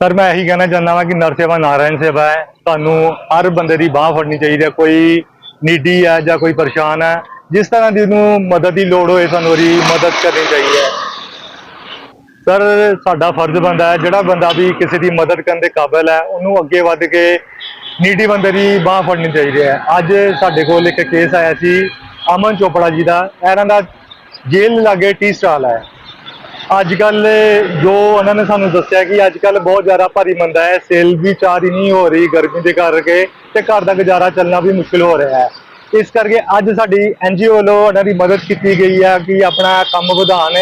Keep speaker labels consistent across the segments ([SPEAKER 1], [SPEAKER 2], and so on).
[SPEAKER 1] Sir, ਮੈਂ ਇਹੀ ਕਹਿਣਾ ਚਾਹੁੰਦਾ ਵਾਂ ਕਿ ਨਰ ਸੇਵਾ ਨਾਰਾਇਣ ਸੇਵਾ ਹੈ। ਤੁਹਾਨੂੰ ਹਰ ਬੰਦੇ ਦੀ ਬਾਹ ਫੜਨੀ ਚਾਹੀਦੀ ਹੈ। ਕੋਈ ਨੀਡੀ ਹੈ ਜਾਂ ਕੋਈ ਪਰੇਸ਼ਾਨ ਹੈ, ਜਿਸ ਤਰ੍ਹਾਂ ਦੀ ਉਹਨੂੰ ਮਦਦ ਦੀ ਲੋੜ ਹੋਏ ਸਾਨੂੰ ਉਹਦੀ ਮਦਦ ਕਰਨੀ ਚਾਹੀਦੀ ਹੈ। ਸਰ, ਸਾਡਾ ਫਰਜ਼ ਬੰਦਾ ਹੈ, ਜਿਹੜਾ ਬੰਦਾ ਵੀ ਕਿਸੇ ਦੀ ਮਦਦ ਕਰਨ ਦੇ ਕਾਬਿਲ ਹੈ, ਉਹਨੂੰ ਅੱਗੇ ਵੱਧ ਕੇ ਨੀਡੀ ਬੰਦੇ ਦੀ ਬਾਹ ਫੜਨੀ ਚਾਹੀਦੀ ਹੈ। ਅੱਜ ਸਾਡੇ ਕੋਲ ਇੱਕ ਕੇਸ ਆਇਆ ਸੀ, ਅਮਨ ਚੋਪੜਾ ਜੀ ਦਾ। ਇਹਨਾਂ ਦਾ ਜੇਲ੍ਹ ਲਾਗੇ ਟੀ ਸਟਾਲ ਹੈ। ਅੱਜ ਕੱਲ ਜੋ ਉਹਨਾਂ ਨੇ ਸਾਨੂੰ ਦੱਸਿਆ ਕਿ ਅੱਜ ਕੱਲ ਬਹੁਤ ਜ਼ਿਆਦਾ ਭਾਰੀ ਮੰਦਾ ਹੈ, ਸੇਲ ਵੀ ਚਾਰ ਹੀ ਨਹੀਂ ਹੋ ਰਹੀ ਗਰਮੀ ਦੇ ਕਰਕੇ ਤੇ ਘਰ ਦਾ ਗੁਜ਼ਾਰਾ ਚੱਲਣਾ ਵੀ ਮੁਸ਼ਕਿਲ ਹੋ ਰਿਹਾ ਹੈ। ਇਸ ਕਰਕੇ ਅੱਜ ਸਾਡੀ ਐਨਜੀਓ ਵੱਲੋਂ ਉਹਨਾਂ ਦੀ ਮਦਦ ਕੀਤੀ ਗਈ ਹੈ ਕਿ ਆਪਣਾ ਕੰਮ ਵਧਾਉਣ।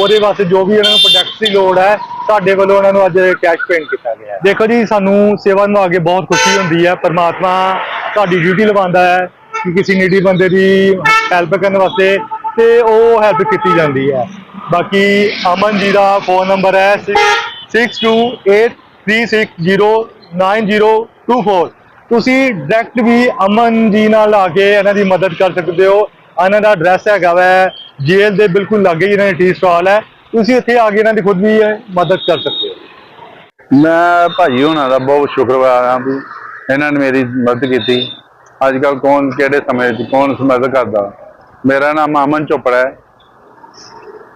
[SPEAKER 1] ਉਹਦੇ ਵਾਸਤੇ ਜੋ ਵੀ ਉਹਨਾਂ ਨੂੰ ਪ੍ਰੋਡਕਟਸ ਦੀ ਲੋੜ ਹੈ, ਸਾਡੇ ਵੱਲੋਂ ਉਹਨਾਂ ਨੂੰ ਅੱਜ ਕੈਸ਼ ਪੇਂਟ ਕੀਤਾ ਗਿਆ ਹੈ। ਦੇਖੋ ਜੀ, ਸਾਨੂੰ ਸੇਵਾ ਨਿਭਾ ਕੇ ਬਹੁਤ ਖੁਸ਼ੀ ਹੁੰਦੀ ਹੈ। ਪਰਮਾਤਮਾ ਤੁਹਾਡੀ ਡਿਊਟੀ ਲਵਾਉਂਦਾ ਹੈ ਕਿ ਕਿਸੇ ਨੀਡੀ ਬੰਦੇ ਦੀ ਹੈਲਪ ਕਰਨ ਵਾਸਤੇ ਤੇ ਉਹ ਹੈਲਪ ਕੀਤੀ ਜਾਂਦੀ ਹੈ। ਬਾਕੀ ਅਮਨ ਜੀ ਦਾ ਫੋਨ ਨੰਬਰ ਹੈ 6283609024 ਤੁਸੀਂ ਡਾਇਰੈਕਟ ਵੀ ਅਮਨ ਜੀ ਨਾਲ ਆ ਕੇ ਇਹਨਾਂ ਦੀ ਮਦਦ ਕਰ ਸਕਦੇ ਹੋ। ਇਹਨਾਂ ਦਾ ਐਡਰੈਸ ਹੈਗਾ ਵੈ, ਜੇਲ੍ਹ ਦੇ ਬਿਲਕੁਲ ਲਾਗੇ ਹੀ ਇਹਨਾਂ ਦੀ ਟੀ ਸਟਾਲ ਹੈ। ਤੁਸੀਂ ਇੱਥੇ ਆ ਕੇ ਇਹਨਾਂ ਦੀ ਖੁਦ ਵੀ ਮਦਦ ਕਰ ਸਕਦੇ ਹੋ।
[SPEAKER 2] ਮੈਂ ਭਾਜੀ ਹੋਣਾ ਦਾ ਬਹੁਤ ਸ਼ੁਕਰਗੁਜ਼ਾਰ ਹਾਂ ਵੀ ਇਹਨਾਂ ਨੇ ਮੇਰੀ ਮਦਦ ਕੀਤੀ। ਅੱਜ ਕੱਲ ਕੌਣ ਕਿਹੜੇ ਸਮੇਂ 'ਚ ਕੌਣ ਮਦਦ ਕਰਦਾ। ਮੇਰਾ ਨਾਮ ਅਮਨ ਚੋਪੜਾ ਹੈ।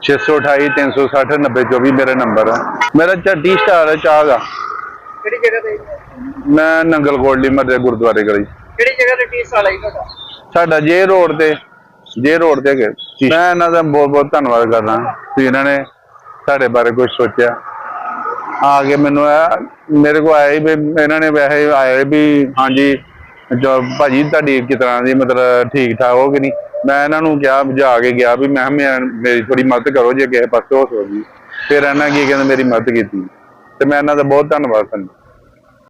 [SPEAKER 2] 628 360 9024 ਮੇਰਾ ਨੰਬਰ ਹੈ ਮੇਰਾ ਟੀ ਸਟਾਰ ਹੈ ਚਾਹ ਦਾ
[SPEAKER 3] ਕਿਹੜੀ ਜਗ੍ਹਾ ਤੇ?
[SPEAKER 2] ਮੈਂ ਨੰਗਲ ਕੋਟਲੀ ਮੱਦੇ ਗੁਰਦੁਆਰੇ ਗਲੀ।
[SPEAKER 3] ਕਿਹੜੀ ਜਗ੍ਹਾ ਤੇ ਟੀਸ ਵਾਲਾ ਹੀ ਤੁਹਾਡਾ?
[SPEAKER 2] ਸਾਡਾ ਜੇ ਰੋਡ ਤੇ ਜੇ ਰੋਡ ਤੇ ਹੈਗੇ। ਮੈਂ ਇਹਨਾਂ ਦਾ ਬਹੁਤ ਬਹੁਤ ਧੰਨਵਾਦ ਕਰਦਾ। ਵੀ ਇਹਨਾਂ ਨੇ ਸਾਡੇ ਬਾਰੇ ਕੁਝ ਸੋਚਿਆ। ਆ ਕੇ ਮੈਨੂੰ ਇਹ ਮੇਰੇ ਕੋ ਆਏ ਵੀ ਇਹਨਾਂ ਨੇ ਵੈਸੇ ਆਏ ਵੀ ਹਾਂਜੀ ਜੋ ਭਾਜੀ ਤੁਹਾਡੀ ਕਿਸ ਤਰ੍ਹਾਂ ਦੀ ਮਤਲਬ ਠੀਕ ਠਾਕ ਹੋ ਕਿ ਨਹੀਂ? ਮੈਂ ਇਹਨਾਂ ਨੂੰ ਕਿਹਾ ਬੁਝਾ ਕੇ ਗਿਆ ਵੀ ਮੈਂ ਮੈਂ- ਮੇਰੀ ਥੋੜੀ ਮਦਦ ਕਰੋ ਜੇ ਕਿਸੇ ਪਾਸੇ ਹੋ ਸਕਦੀ। ਫਿਰ ਇਹਨਾਂ ਕੀ ਕਹਿੰਦੇ, ਮੇਰੀ ਮਦਦ ਕੀਤੀ। ਤੇ ਮੈਂ ਇਹਨਾਂ ਦਾ ਬਹੁਤ ਧੰਨਵਾਦ ਕਰਦਾ